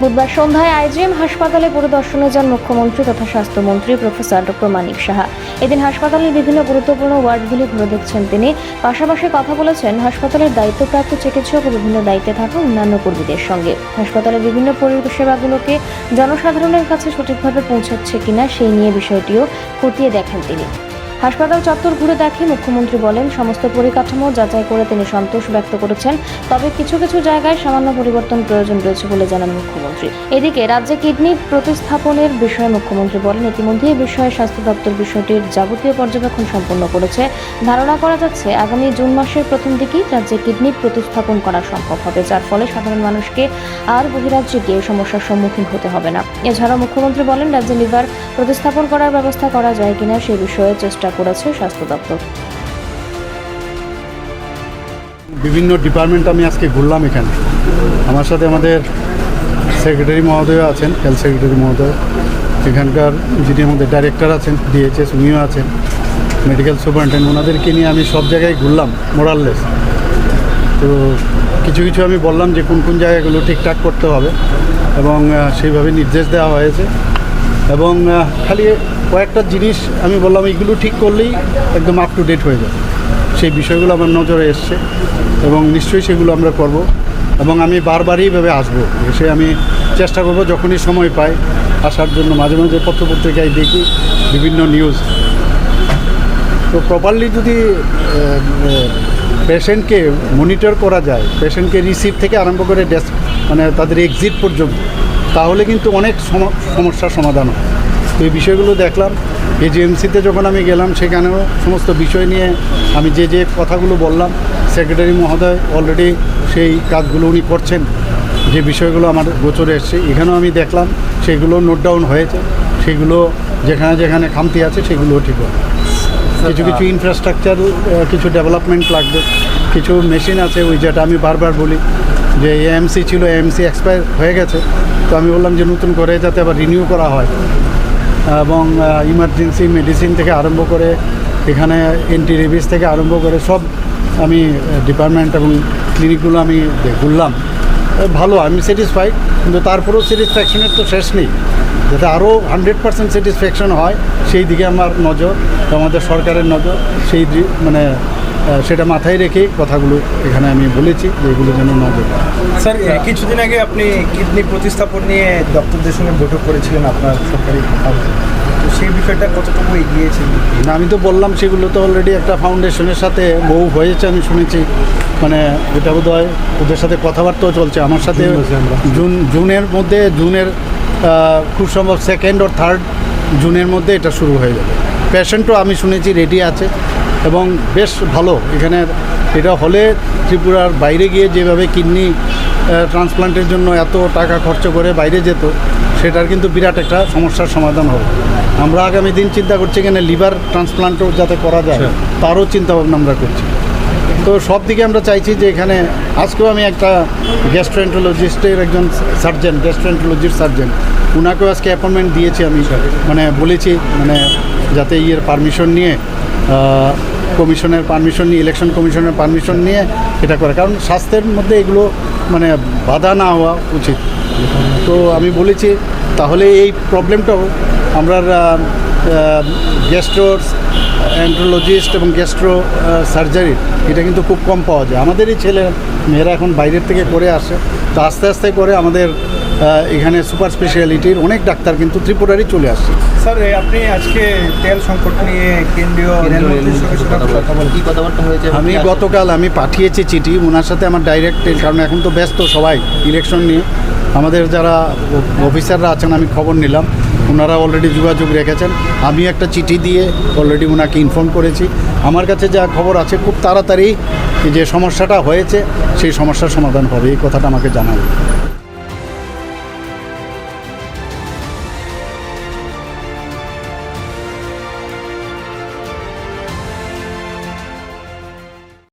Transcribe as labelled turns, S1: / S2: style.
S1: বুধবার সন্ধ্যায় আইজিএম হাসপাতালে পরিদর্শনে যান মুখ্যমন্ত্রী তথা স্বাস্থ্যমন্ত্রী প্রফেসর ডক্টর মানিক সাহা। এদিন হাসপাতালের বিভিন্ন গুরুত্বপূর্ণ ওয়ার্ডগুলি ঘুরে দেখছেন তিনি। পাশাপাশি কথা বলেছেন, হাসপাতালের দায়িত্বপ্রাপ্ত চিকিৎসক ও বিভিন্ন দায়িত্বে থাকা অন্যান্য কর্মীদের সঙ্গে। হাসপাতালের বিভিন্ন পরিষেবাগুলোকে জনসাধারণের কাছে সঠিকভাবে পৌঁছাচ্ছে কিনা সেই নিয়ে বিষয়টিও খতিয়ে দেখেন তিনি। হাসপাতাল চত্বর ঘুরে দেখে মুখ্যমন্ত্রী বলেন, সমস্ত পরিকাঠামো যাচাই করে তিনি সন্তোষ ব্যক্ত করেছেন, তবে কিছু কিছু জায়গায় সামান্য পরিবর্তন প্রয়োজন রয়েছে বলে জানান মুখ্যমন্ত্রী। এদিকে রাজ্যে কিডনি প্রতিস্থাপনের বিষয়ে মুখ্যমন্ত্রী বলেন ইতিমধ্যে বিষয়ে স্বাস্থ্য দপ্তর বিষয়টির যাবতীয় পর্যবেক্ষণ সম্পন্ন করেছে। ধারণা করা যাচ্ছে, আগামী জুন মাসের প্রথম দিকেই রাজ্যে কিডনি প্রতিস্থাপন করা সম্ভব হবে, যার ফলে সাধারণ মানুষকে আর বহিরাজ্যে গিয়ে সমস্যার সম্মুখীন হতে হবে না। এছাড়াও মুখ্যমন্ত্রী বলেন, রাজ্যে লিভার প্রতিস্থাপন করার ব্যবস্থা করা যায় কিনা সে বিষয়ে চেষ্টা করেছে স্বাস্থ্য দপ্তর।
S2: বিভিন্ন ডিপার্টমেন্ট আমি আজকে ঘুরলাম এখানে। আমার সাথে আমাদের সেক্রেটারি মহোদয় আছেন হেলথ সেক্রেটারি মহোদয়। এখানকার যিনি আমাদের ডাইরেক্টর আছেন ডিএইচএস উনিও আছেন। মেডিকেল সুপারিনটেন্ডেন্ট ওনাদেরকে নিয়ে আমি সব জায়গায় ঘুরলাম মোরাললেস তো কিছু কিছু আমি বললাম যে কোন কোন জায়গাগুলো ঠিকঠাক করতে হবে এবং সেইভাবে নির্দেশ দেওয়া হয়েছে। এবং খালি কয়েকটা জিনিস আমি বললাম এইগুলো ঠিক করলেই একদম আপ টু ডেট হয়ে যাবে। সেই বিষয়গুলো আমার নজরে এসছে এবং নিশ্চয়ই সেগুলো আমরা করব এবং আমি বারবারই এভাবে আসব। এসে আমি চেষ্টা করব যখনই সময় পাই আসার জন্য। মাঝে মাঝে পত্রপত্রিকায় দেখি বিভিন্ন নিউজ তো প্রপারলি যদি পেশেন্টকে মনিটর করা যায় পেশেন্টকে রিসিভ থেকে আরম্ভ করে ডেস্ক মানে তাদের এক্সিট পর্যন্ত, তাহলে কিন্তু অনেক সম- সমস্যার সমাধান হয়। তো এই বিষয়গুলো দেখলাম। এজিএমসিতে যখন আমি গেলাম, সেখানেও সমস্ত বিষয় নিয়ে আমি যে যে কথাগুলো বললাম, সেক্রেটারি মহোদয় অলরেডি সেই কাজগুলো উনি করছেন। যে বিষয়গুলো আমার গোচরে এসছে, এখানেও আমি দেখলাম, সেগুলো নোট ডাউন হয়েছে। সেগুলো যেখানে যেখানে খামতি আছে, সেগুলোও ঠিক হবে কিছু কিছু ইনফ্রাস্ট্রাকচার কিছু ডেভেলপমেন্ট লাগবে। কিছু মেশিন আছে, ওই যেটা আমি বারবার বলি, যে এএমসি ছিল এএমসি এক্সপায়ার হয়ে গেছে। তো আমি বললাম যে নতুন করে যাতে আবার রিনিউ করা হয়। এবং ইমার্জেন্সি মেডিসিন থেকে আরম্ভ করে, এখানে এন্টি রেবিস থেকে আরম্ভ করে সব আমি ডিপার্টমেন্ট এবং ক্লিনিকগুলো আমি ঘুরলাম। ভালো, আমি স্যাটিসফাইড কিন্তু তারপরেও স্যাটিসফ্যাকশনের তো শেষ নেই। যাতে আরও হান্ড্রেড পার্সেন্ট স্যাটিসফ্যাকশন হয়, সেই দিকে আমার নজর, আমাদের সরকারের নজর, সেই মানে সেটা মাথায় রেখে কথাগুলো এখানে আমি বলেছি যে এগুলো যেন নজর।
S3: স্যার কিছুদিন আগে আপনি কিডনি প্রতিস্থাপন নিয়ে ডক্টরদের সঙ্গে বৈঠক করেছিলেন আপনার সরকারি। তো সেই বিষয়টা কতটুকু এগিয়েছে
S2: না, আমি তো বললাম সেগুলো তো অলরেডি একটা ফাউন্ডেশনের সাথে বহু হয়েছে আমি শুনেছি। মানে এটা বোধ হয় ওদের সাথে কথাবার্তাও চলছে। আমার সাথে জুন জুনের মধ্যে জুনের খুব সম্ভব সেকেন্ড ও থার্ড জুনের মধ্যে এটা শুরু হয়ে যাবে। পেশেন্টও আমি শুনেছি রেডি আছে। এবং বেশ ভালো। এখানে এটা হলে ত্রিপুরার বাইরে গিয়ে যেভাবে কিডনি ট্রান্সপ্লান্টের জন্য এত টাকা খরচ করে বাইরে যেত সেটার কিন্তু বিরাট একটা সমস্যার সমাধান হবে। আমরা আগামী দিন চিন্তা করছি এখানে লিভার ট্রান্সপ্লান্টও যাতে করা যায় তারও চিন্তা ভাবনা আমরা করছি। তো সব দিকে আমরা চাইছি যে এখানে আজকেও আমি একটা গ্যাস্ট্রোএন্টোলজিস্টের একজন সার্জেন গ্যাস্ট্রোএন্টোলজির সার্জেন ওনাকেও আজকে অ্যাপয়েন্টমেন্ট দিয়েছি আমি। মানে বলেছি মানে যাতে ইয়ের পারমিশন নিয়ে কমিশনের পারমিশন নিয়ে, ইলেকশন কমিশনের পারমিশন নিয়ে এটা করে। কারণ স্বাস্থ্যের মধ্যে এগুলো মানে বাধা না হওয়া উচিত। তো আমি বলেছি, তাহলে এই প্রবলেমটাও আমরা গ্যাস্ট্রো অ্যান্ড্রোলজিস্ট এবং গ্যাস্ট্রো সার্জারি এটা কিন্তু খুব কম পাওয়া যায়। আমাদেরই ছেলে মেয়েরা এখন বাইরের থেকে করে আসে। তো আস্তে আস্তে করে আমাদের এখানে সুপার স্পেশালিটির অনেক ডাক্তার কিন্তু ত্রিপুরারই চলে আসছে।
S3: স্যার আপনি আজকে তেল সংকট নিয়ে কেন্দ্রীয়
S2: আমি গতকাল আমি পাঠিয়েছি চিঠি ওনার সাথে আমার ডাইরেক্ট কারণ এখন তো ব্যস্ত সবাই ইলেকশন নিয়ে। আমাদের যারা অফিসাররা আছেন আমি খবর নিলাম। ওনারা অলরেডি যোগাযোগ রেখেছেন। আমি একটা চিঠি দিয়ে অলরেডি ওনাকে ইনফর্ম করেছি। আমার কাছে যা খবর আছে, খুব তাড়াতাড়ি যে সমস্যাটা হয়েছে, সেই সমস্যার সমাধান হবে, এই কথাটা আমাকে জানাবে